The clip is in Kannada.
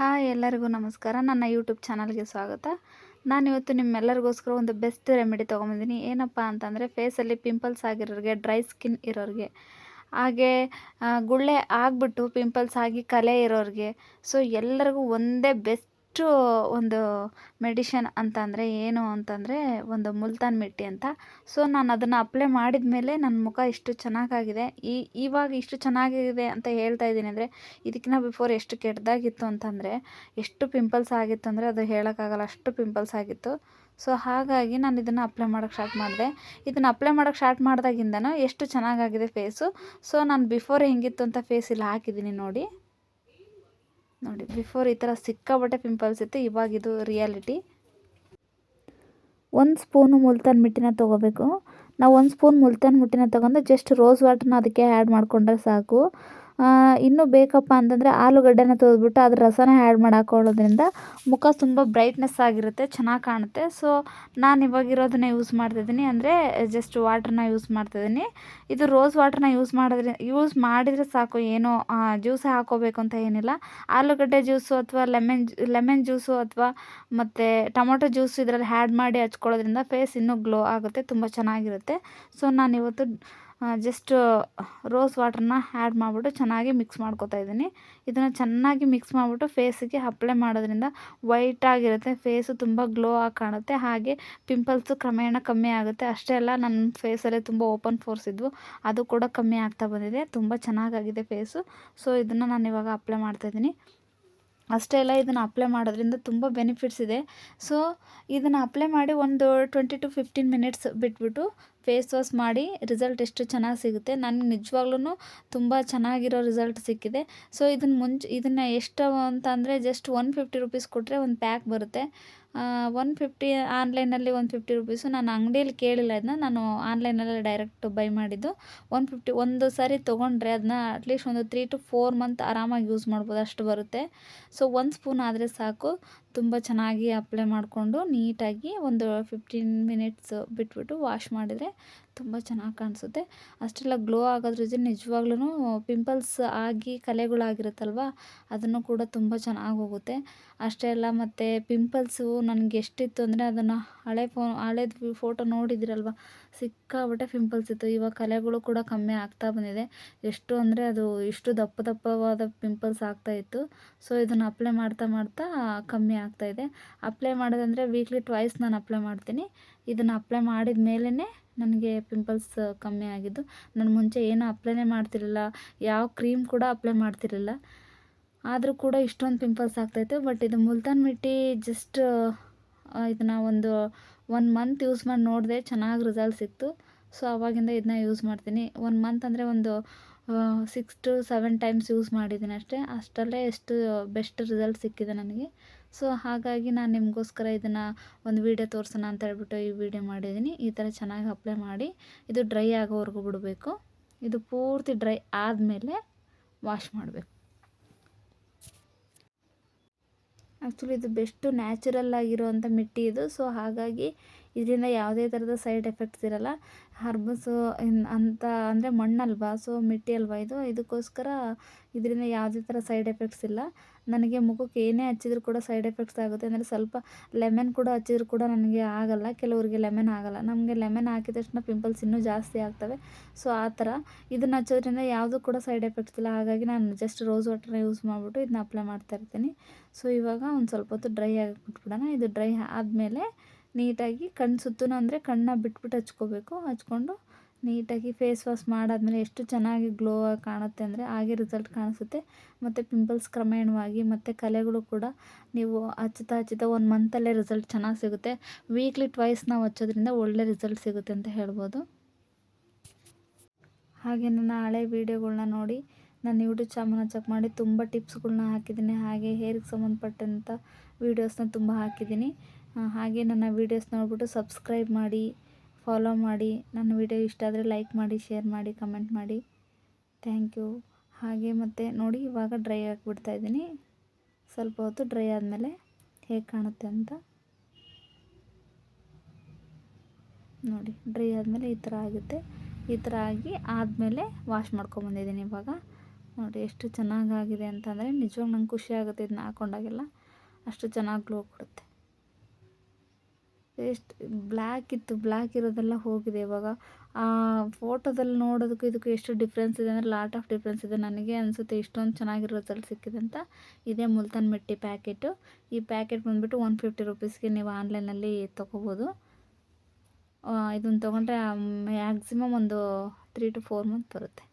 ಹಾಯ್ ಎಲ್ಲರಿಗೂ ನಮಸ್ಕಾರ. ನನ್ನ ಯೂಟ್ಯೂಬ್ ಚಾನಲ್ಗೆ ಸ್ವಾಗತ. ನಾನಿವತ್ತು ನಿಮ್ಮೆಲ್ಲರಿಗೋಸ್ಕರ ಒಂದು ಬೆಸ್ಟ್ ರೆಮಿಡಿ ತೊಗೊಂಬಂದಿನಿ. ಏನಪ್ಪ ಅಂತಂದರೆ ಫೇಸಲ್ಲಿ ಪಿಂಪಲ್ಸ್ ಆಗಿರೋರಿಗೆ ಡ್ರೈ ಸ್ಕಿನ್ ಇರೋರಿಗೆ, ಹಾಗೆ ಗುಳ್ಳೆ ಆಗಿಬಿಟ್ಟು ಪಿಂಪಲ್ಸ್ ಆಗಿ ಕಲೆ ಇರೋರಿಗೆ. ಸೊ ಎಲ್ಲರಿಗೂ ಒಂದೇ ಬೆಸ್ಟು ಒಂದು ಮೆಡಿಷನ್ ಅಂತಂದರೆ ಏನು ಅಂತಂದರೆ ಒಂದು ಮುಲ್ತಾನ್ ಮಿಟ್ಟಿ ಅಂತ. ಸೊ ನಾನು ಅದನ್ನು ಅಪ್ಲೈ ಮಾಡಿದ ಮೇಲೆ ನನ್ನ ಮುಖ ಇಷ್ಟು ಚೆನ್ನಾಗಾಗಿದೆ. ಈ, ಇವಾಗ ಇಷ್ಟು ಚೆನ್ನಾಗಿದೆ ಅಂತ ಹೇಳ್ತಾ ಇದ್ದೀನಿ ಅಂದರೆ ಇದಕ್ಕಿಂತ ಬಿಫೋರ್ ಎಷ್ಟು ಕೆಟ್ಟದಾಗಿತ್ತು ಅಂತಂದರೆ ಎಷ್ಟು ಪಿಂಪಲ್ಸ್ ಆಗಿತ್ತು ಅಂದರೆ ಅದು ಹೇಳೋಕ್ಕಾಗಲ್ಲ, ಅಷ್ಟು ಪಿಂಪಲ್ಸ್ ಆಗಿತ್ತು. ಸೊ ಹಾಗಾಗಿ ನಾನು ಇದನ್ನು ಅಪ್ಲೈ ಮಾಡೋಕ್ಕೆ ಸ್ಟಾರ್ಟ್ ಮಾಡಿದೆ. ಇದನ್ನು ಅಪ್ಲೈ ಮಾಡೋಕ್ಕೆ ಸ್ಟಾರ್ಟ್ ಮಾಡಿದಾಗಿಂದನೂ ಎಷ್ಟು ಚೆನ್ನಾಗಾಗಿದೆ ಫೇಸು ಸೊ ನಾನು ಬಿಫೋರ್ ಹೆಂಗಿತ್ತು ಅಂತ ಫೇಸ್ ಇಲ್ಲಿ ಹಾಕಿದ್ದೀನಿ ನೋಡಿ. ನೋಡಿ ಬಿಫೋರ್ ಈ ಥರ ಸಿಕ್ಕಾಬಟ್ಟೆ ಪಿಂಪಲ್ಸ್ ಇತ್ತು, ಇವಾಗ ಇದು ರಿಯಾಲಿಟಿ ಒಂದು ಸ್ಪೂನು ಮುಲ್ತಾನ್ ಮಿಟ್ಟಿನ ತೊಗೋಬೇಕು. ನಾವು ಒಂದು ಸ್ಪೂನ್ ಮುಲ್ತಾನ್ ಮುಟ್ಟಿನ ತೊಗೊಂಡು ಜಸ್ಟ್ ರೋಸ್ ವಾಟರ್ನ ಅದಕ್ಕೆ ಆ್ಯಡ್ ಮಾಡಿಕೊಂಡ್ರೆ ಸಾಕು. ಇನ್ನೂ ಬೇಕಪ್ಪ ಅಂತಂದರೆ ಆಲೂಗಡ್ಡೆನ ತೊಳೆದ್ಬಿಟ್ಟು ಅದ್ರ ರಸನ ಆ್ಯಡ್ ಮಾಡಿ ಹಾಕೊಳ್ಳೋದ್ರಿಂದ ಮುಖ ತುಂಬ ಬ್ರೈಟ್ನೆಸ್ ಆಗಿರುತ್ತೆ, ಚೆನ್ನಾಗಿ ಕಾಣುತ್ತೆ. ಸೊ ನಾನು ಇವಾಗಿರೋದನ್ನ ಯೂಸ್ ಮಾಡ್ತಿದ್ದೀನಿ ಅಂದರೆ ಜಸ್ಟ್ ವಾಟ್ರನ್ನ ಯೂಸ್ ಮಾಡ್ತಿದ್ದೀನಿ ಇದು ರೋಸ್ ವಾಟ್ರನ್ನ ಯೂಸ್ ಮಾಡಿದ್ರೆ ಯೂಸ್ ಮಾಡಿದರೆ ಸಾಕು ಏನೋ ಜ್ಯೂಸ್ ಹಾಕೋಬೇಕು ಅಂತ ಏನಿಲ್ಲ. ಆಲೂಗಡ್ಡೆ ಜ್ಯೂಸು ಅಥವಾ ಲೆಮನ್ ಲೆಮನ್ ಜ್ಯೂಸು ಅಥವಾ ಮತ್ತು ಟೊಮೊಟೊ ಜ್ಯೂಸು ಇದರಲ್ಲಿ ಆ್ಯಡ್ ಮಾಡಿ ಹಚ್ಕೊಳ್ಳೋದ್ರಿಂದ ಫೇಸ್ ಇನ್ನೂ ಗ್ಲೋ ಆಗುತ್ತೆ, ತುಂಬ ಚೆನ್ನಾಗಿರುತ್ತೆ. ಸೊ ನಾನಿವತ್ತು ಜಸ್ಟ್ ರೋಸ್ ವಾಟ್ರನ್ನ ಆ್ಯಡ್ ಮಾಡಿಬಿಟ್ಟು ಚೆನ್ನಾಗಿ ಮಿಕ್ಸ್ ಮಾಡ್ಕೊತಾ ಇದ್ದೀನಿ. ಇದನ್ನು ಚೆನ್ನಾಗಿ ಮಿಕ್ಸ್ ಮಾಡಿಬಿಟ್ಟು ಫೇಸಿಗೆ ಅಪ್ಲೈ ಮಾಡೋದ್ರಿಂದ ವೈಟ್ ಆಗಿರುತ್ತೆ. ಫೇಸು ತುಂಬ ಗ್ಲೋ ಆಗಿ ಕಾಣುತ್ತೆ. ಹಾಗೆ ಪಿಂಪಲ್ಸು ಕ್ರಮೇಣ ಕಮ್ಮಿ ಆಗುತ್ತೆ. ಅಷ್ಟೇ ಅಲ್ಲ ನನ್ನ ಫೇಸಲ್ಲೇ ತುಂಬ ಓಪನ್ ಫೋರ್ಸ್ ಇದ್ವು. ಅದು ಕೂಡ ಕಮ್ಮಿ ಆಗ್ತಾ ಬಂದಿದೆ. ತುಂಬ ಚೆನ್ನಾಗಾಗಿದೆ ಫೇಸು ಸೊ ಇದನ್ನು ನಾನು ಇವಾಗ ಅಪ್ಲೈ ಮಾಡ್ತಾಯಿದ್ದೀನಿ ಅಷ್ಟೇ ಅಲ್ಲ, ಇದನ್ನು ಅಪ್ಲೈ ಮಾಡೋದ್ರಿಂದ ತುಂಬ ಬೆನಿಫಿಟ್ಸ್ ಇದೆ. ಸೊ ಇದನ್ನು ಅಪ್ಲೈ ಮಾಡಿ ಒಂದು ಟ್ವೆಂಟಿ ಟು ಫಿಫ್ಟೀನ್ ಮಿನಿಟ್ಸ್ ಬಿಟ್ಬಿಟ್ಟು ಫೇಸ್ ವಾಶ್ ಮಾಡಿ ರಿಸಲ್ಟ್ ಎಷ್ಟು ಚೆನ್ನಾಗಿ ಸಿಗುತ್ತೆ. ನನಗೆ ನಿಜವಾಗ್ಲೂ ತುಂಬ ಚೆನ್ನಾಗಿರೋ ರಿಸಲ್ಟ್ ಸಿಕ್ಕಿದೆ. ಸೊ ಇದನ್ನು ಮುಂಚೆ, ಇದನ್ನು ಎಷ್ಟು ಅಂತ ಅಂದರೆ ಜಸ್ಟ್ ಒನ್ ಫಿಫ್ಟಿ ರುಪೀಸ್ ಕೊಟ್ಟರೆ ಒಂದು ಪ್ಯಾಕ್ ಬರುತ್ತೆ. ಒನ್ ಫಿಫ್ಟಿ ಆನ್ಲೈನಲ್ಲಿ ಒನ್ ಫಿಫ್ಟಿ ರುಪೀಸು ನಾನು ಅಂಗಡಿಯಲ್ಲಿ ಕೇಳಿಲ್ಲ ಅದನ್ನ ನಾನು ಆನ್ಲೈನಲ್ಲೇ ಡೈರೆಕ್ಟ್ ಬೈ ಮಾಡಿದ್ದು. ಒನ್ ಫಿಫ್ಟಿ ಒಂದು ಸಾರಿ ತೊಗೊಂಡ್ರೆ ಅದನ್ನ ಅಟ್ಲೀಸ್ಟ್ ಒಂದು ತ್ರೀ ಟು ಫೋರ್ ಮಂತ್ ಆರಾಮಾಗಿ ಯೂಸ್ ಮಾಡ್ಬೋದು. ಅಷ್ಟು ಬರುತ್ತೆ. ಸೊ ಒಂದು ಸ್ಪೂನ್ ಆದರೆ ಸಾಕು. ತುಂಬ ಚೆನ್ನಾಗಿ ಅಪ್ಲೈ ಮಾಡಿಕೊಂಡು ನೀಟಾಗಿ ಒಂದು ಫಿಫ್ಟೀನ್ ಮಿನಿಟ್ಸ್ ಬಿಟ್ಬಿಟ್ಟು ವಾಶ್ ಮಾಡಿದರೆ ತುಂಬ ಚೆನ್ನಾಗಿ ಕಾಣಿಸುತ್ತೆ. ಅಷ್ಟೆಲ್ಲ ಗ್ಲೋ ಆಗೋದ್ರ ನಿಜವಾಗ್ಲೂ ಪಿಂಪಲ್ಸ್ ಆಗಿ ಕಲೆಗಳಾಗಿರುತ್ತಲ್ವ? ಅದನ್ನು ಕೂಡ ತುಂಬ ಚೆನ್ನಾಗಿ ಹೋಗುತ್ತೆ. ಅಷ್ಟೇ ಅಲ್ಲ ಮತ್ತು ಪಿಂಪಲ್ಸು ನನಗೆ ಎಷ್ಟಿತ್ತು ಅಂದರೆ ಅದನ್ನು ಹಳೆ ಫೋ ಹಳೆದು ಫೋಟೋ ನೋಡಿದಿರಲ್ವ? ಸಿಕ್ಕಾಬಟ್ಟೆ ಪಿಂಪಲ್ಸ್ ಇತ್ತು. ಇವಾಗ ಕಲೆಗಳು ಕೂಡ ಕಮ್ಮಿ ಆಗ್ತಾ ಬಂದಿದೆ. ಎಷ್ಟು ಅಂದರೆ ಅದು ಇಷ್ಟು ದಪ್ಪ ದಪ್ಪವಾದ ಪಿಂಪಲ್ಸ್ ಆಗ್ತಾ ಇತ್ತು. ಸೊ ಇದನ್ನು ಅಪ್ಲೈ ಮಾಡ್ತಾ ಮಾಡ್ತಾ ಕಮ್ಮಿ ಆಗ್ತಾ ಇದೆ. ಅಪ್ಲೈ ಮಾಡೋದಂದರೆ ವೀಕ್ಲಿ ಟ್ವೈಸ್ ನಾನು ಅಪ್ಲೈ ಮಾಡ್ತೀನಿ. ಇದನ್ನು ಅಪ್ಲೈ ಮಾಡಿದ ಮೇಲೇ ನನಗೆ ಪಿಂಪಲ್ಸ್ ಕಮ್ಮಿ ಆಗಿದ್ದು. ನಾನು ಮುಂಚೆ ಏನು ಅಪ್ಲೈನೇ ಮಾಡ್ತಿರಲಿಲ್ಲ. ಯಾವ ಕ್ರೀಮ್ ಕೂಡ ಅಪ್ಲೈ ಮಾಡ್ತಿರಲಿಲ್ಲ. ಆದರೂ ಕೂಡ ಇಷ್ಟೊಂದು ಪಿಂಪಲ್ಸ್ ಆಗ್ತಾಯಿತ್ತು ಬಟ್ ಇದು ಮುಲ್ತಾನ್ ಮಿಟ್ಟಿ ಜಸ್ಟ್ ಇದನ್ನು ಒಂದು ಒನ್ ಮಂತ್ ಯೂಸ್ ಮಾಡಿ ನೋಡಿದೆ ಚೆನ್ನಾಗಿ ರಿಸಲ್ಟ್ ಸಿಕ್ತು. ಸೊ ಅವಾಗಿಂದ ಇದನ್ನ ಯೂಸ್ ಮಾಡ್ತೀನಿ. ಒನ್ ಮಂತ್ ಅಂದರೆ ಒಂದು six to seven times use ಮಾಡಿದ್ದೀನಿ ಅಷ್ಟೇ. ಅಷ್ಟರಲ್ಲೇ ಎಷ್ಟು ಬೆಸ್ಟ್ ರಿಸಲ್ಟ್ ಸಿಕ್ಕಿದೆ ನನಗೆ. ಸೊ ಹಾಗಾಗಿ ನಾನು ನಿಮಗೋಸ್ಕರ ಇದನ್ನು ಒಂದು ವೀಡಿಯೋ ತೋರಿಸೋಣ ಅಂತ ಹೇಳ್ಬಿಟ್ಟು ಈ ವಿಡಿಯೋ ಮಾಡಿದ್ದೀನಿ ಈ ಥರ ಚೆನ್ನಾಗಿ ಅಪ್ಲೈ ಮಾಡಿ. ಇದು ಡ್ರೈ ಆಗೋವರೆಗೂ ಬಿಡಬೇಕು. ಇದು ಪೂರ್ತಿ ಡ್ರೈ ಆದಮೇಲೆ ವಾಶ್ ಮಾಡಬೇಕು. ಆ್ಯಕ್ಚುಲಿ ಇದು ಬೆಸ್ಟು ನ್ಯಾಚುರಲ್ ಆಗಿರುವಂಥ ಮಿಟ್ಟಿ ಇದು. ಸೊ ಹಾಗಾಗಿ ಇದರಿಂದ ಯಾವುದೇ ಥರದ ಸೈಡ್ ಎಫೆಕ್ಟ್ಸ್ ಇರಲ್ಲ. ಹರ್ಬಸು ಅಂತ ಅಂದರೆ ಮಣ್ಣಲ್ವಾ? ಸೊ ಮಿಟ್ಟಿ ಅಲ್ವಾ ಇದು? ಇದಕ್ಕೋಸ್ಕರ ಇದರಿಂದ ಯಾವುದೇ ಥರ ಸೈಡ್ ಎಫೆಕ್ಟ್ಸ್ ಇಲ್ಲ. ನನಗೆ ಮುಖಕ್ಕೆ ಏನೇ ಹಚ್ಚಿದ್ರು ಕೂಡ ಸೈಡ್ ಎಫೆಕ್ಟ್ಸ್ ಆಗುತ್ತೆ. ಅಂದರೆ ಸ್ವಲ್ಪ ಲೆಮನ್ ಕೂಡ ಹಚ್ಚಿದ್ರು ಕೂಡ ನನಗೆ ಆಗಲ್ಲ. ಕೆಲವರಿಗೆ ಲೆಮನ್ ಆಗಲ್ಲ. ನಮಗೆ ಲೆಮನ್ ಹಾಕಿದ ತಕ್ಷಣ ಪಿಂಪಲ್ಸ್ ಇನ್ನೂ ಜಾಸ್ತಿ ಆಗ್ತವೆ. ಸೊ ಆ ಥರ ಇದನ್ನು ಹಚ್ಚೋದ್ರಿಂದ ಯಾವುದೂ ಕೂಡ ಸೈಡ್ ಎಫೆಕ್ಟ್ಸ್ ಇಲ್ಲ. ಹಾಗಾಗಿ ನಾನು ಜಸ್ಟ್ ರೋಸ್ ವಾಟರ್ನ ಯೂಸ್ ಮಾಡಿಬಿಟ್ಟು ಇದನ್ನ ಅಪ್ಲೈ ಮಾಡ್ತಾ ಇರ್ತೀನಿ. ಸೊ ಇವಾಗ ಒಂದು ಸ್ವಲ್ಪ ಹೊತ್ತು ಡ್ರೈ ಆಗಿ ಬಿಟ್ಬಿಡೋಣ ಇದು ಡ್ರೈ ಆದಮೇಲೆ ನೀಟಾಗಿ ಕಣ್ಣು ಸುತ್ತೂ ಅಂದರೆ ಕಣ್ಣನ್ನ ಬಿಟ್ಬಿಟ್ಟು ಹಚ್ಕೋಬೇಕು. ಹಚ್ಕೊಂಡು ನೀಟಾಗಿ ಫೇಸ್ ವಾಶ್ ಮಾಡಾದ್ಮೇಲೆ ಎಷ್ಟು ಚೆನ್ನಾಗಿ ಗ್ಲೋ ಆಗಿ ಕಾಣುತ್ತೆ ಅಂದರೆ ಹಾಗೆ ರಿಸಲ್ಟ್ ಕಾಣಿಸುತ್ತೆ. ಮತ್ತು ಪಿಂಪಲ್ಸ್ ಕ್ರಮೇಣವಾಗಿ ಮತ್ತು ಕಲೆಗಳು ಕೂಡ ನೀವು ಹಚ್ಚುತ್ತಾ ಹಚ್ಚುತ್ತಾ ಒಂದು ಮಂತಲ್ಲೇ ರಿಸಲ್ಟ್ ಚೆನ್ನಾಗಿ ಸಿಗುತ್ತೆ. ವೀಕ್ಲಿ ಟ್ವೈಸ್ ನಾವು ಹಚ್ಚೋದ್ರಿಂದ ಒಳ್ಳೆ ರಿಸಲ್ಟ್ ಸಿಗುತ್ತೆ ಅಂತ ಹೇಳ್ಬೋದು. ಹಾಗೆ ನನ್ನ ಹಳೆ ವೀಡಿಯೋಗಳನ್ನ ನೋಡಿ ನನ್ನ ಯೂಟ್ಯೂಬ್ ಚಾನಲ್ನ ಚೆಕ್ ಮಾಡಿ ತುಂಬ ಟಿಪ್ಸ್ಗಳನ್ನ ಹಾಕಿದ್ದೀನಿ. ಹಾಗೆ ಹೇರಿಗೆ ಸಂಬಂಧಪಟ್ಟಂಥ ವೀಡಿಯೋಸ್ನ ತುಂಬ ಹಾಕಿದ್ದೀನಿ. ಹಾಗೆ ನನ್ನ ವೀಡಿಯೋಸ್ ನೋಡಿಬಿಟ್ಟು ಸಬ್ಸ್ಕ್ರೈಬ್ ಮಾಡಿ ಫಾಲೋ ಮಾಡಿ. ನನ್ನ ವೀಡಿಯೋ ಇಷ್ಟ ಆದರೆ ಲೈಕ್ ಮಾಡಿ ಶೇರ್ ಮಾಡಿ ಕಮೆಂಟ್ ಮಾಡಿ. ಥ್ಯಾಂಕ್ ಯು ಹಾಗೆ ಮತ್ತು ನೋಡಿ, ಇವಾಗ ಡ್ರೈ ಆಗಿಬಿಡ್ತಾ ಇದ್ದೀನಿ. ಸ್ವಲ್ಪ ಹೊತ್ತು ಡ್ರೈ ಆದಮೇಲೆ ಹೇಗೆ ಕಾಣುತ್ತೆ ಅಂತ. ನೋಡಿ ಡ್ರೈ ಆದಮೇಲೆ ಈ ಥರ ಆಗುತ್ತೆ. ಈ ಥರ ಆಗಿ ಆದಮೇಲೆ ವಾಶ್ ಮಾಡ್ಕೊಂಬಂದಿದ್ದೀನಿ ಇವಾಗ. ನೋಡಿ, ಎಷ್ಟು ಚೆನ್ನಾಗಾಗಿದೆ ಅಂತಂದರೆ ನಿಜವಾಗ ನಂಗೆ ಖುಷಿ ಆಗುತ್ತೆ ಇದನ್ನ ಹಾಕೊಂಡಾಗೆಲ್ಲ. ಅಷ್ಟು ಚೆನ್ನಾಗಿ ಗ್ಲೋ ಕೊಡುತ್ತೆ. ಎಷ್ಟು ಬ್ಲ್ಯಾಕ್ ಇತ್ತು ಬ್ಲ್ಯಾಕ್ ಇರೋದೆಲ್ಲ ಹೋಗಿದೆ ಇವಾಗ. ಆ ಫೋಟೋದಲ್ಲಿ ನೋಡೋದಕ್ಕೂ ಇದಕ್ಕೂ ಎಷ್ಟು ಡಿಫ್ರೆನ್ಸ್ ಇದೆ ಅಂದರೆ ಲಾಟ್ ಆಫ್ ಡಿಫ್ರೆನ್ಸ್ ಇದೆ. ನನಗೆ ಅನಿಸುತ್ತೆ ಇಷ್ಟೊಂದು ಚೆನ್ನಾಗಿರೋದ್ರಲ್ಲಿ ಸಿಕ್ಕಿದೆ ಅಂತ. ಇದೇ ಮುಲ್ತಾನ್ ಮೆಟ್ಟಿ ಪ್ಯಾಕೆಟು ಈ ಪ್ಯಾಕೆಟ್ ಬಂದುಬಿಟ್ಟು ಒನ್ ಫಿಫ್ಟಿ ರುಪೀಸ್ಗೆ ನೀವು ಆನ್ಲೈನಲ್ಲಿ ತೊಗೋಬೋದು. ಇದನ್ನು ತೊಗೊಂಡ್ರೆ ಮ್ಯಾಕ್ಸಿಮಮ್ ಒಂದು ತ್ರೀ ಟು ಫೋರ್ ಮಂತ್ ಬರುತ್ತೆ.